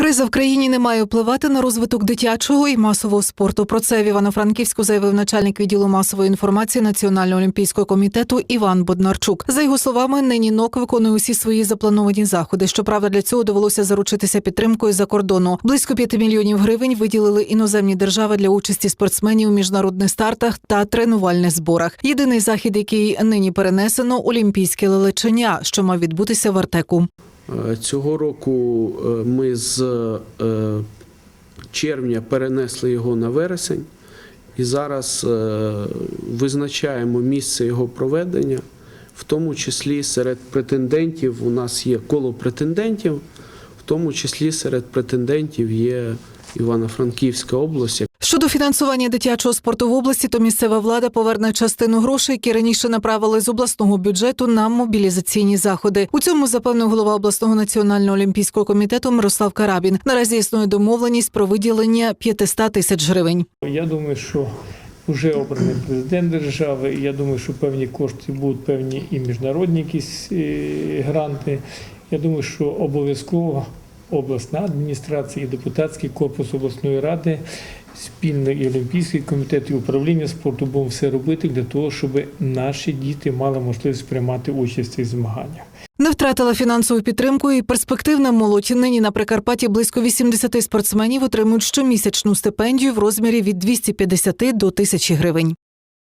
Криза в країні не має впливати на розвиток дитячого і масового спорту. Про це в Івано-Франківську заявив начальник відділу масової інформації Національного олімпійського комітету Іван Боднарчук. За його словами, нині НОК виконує усі свої заплановані заходи. Щоправда, для цього довелося заручитися підтримкою за кордону. Близько 5 мільйонів гривень виділили іноземні держави для участі спортсменів у міжнародних стартах та тренувальних зборах. Єдиний захід, який нині перенесено, олімпійське лелечення, що мав відбутися в Артеку. Е, Цього року е, ми з е, червня перенесли його на вересень і зараз визначаємо місце його проведення, в тому числі серед претендентів. У нас є коло претендентів, в тому числі серед претендентів є Івано-Франківська область. Щодо фінансування дитячого спорту в області, то місцева влада поверне частину грошей, які раніше направили з обласного бюджету на мобілізаційні заходи. У цьому запевнив голова обласного національного олімпійського комітету Мирослав Карабін. Наразі існує домовленість про виділення 500 тисяч гривень. Я думаю, що вже обраний президент держави. і Я думаю, що певні кошти будуть певні і міжнародні якісь е, гранти. Я думаю, що обов'язково обласна адміністрація і депутатський корпус обласної ради, спільно і Олімпійський комітет, і управління спорту будемо все робити для того, щоб наші діти мали можливість приймати участь в цих змаганнях. Не втратила фінансову підтримку і перспективна молодь. Нині на Прикарпатті близько 80 спортсменів отримують щомісячну стипендію в розмірі від 250 до 1000 гривень.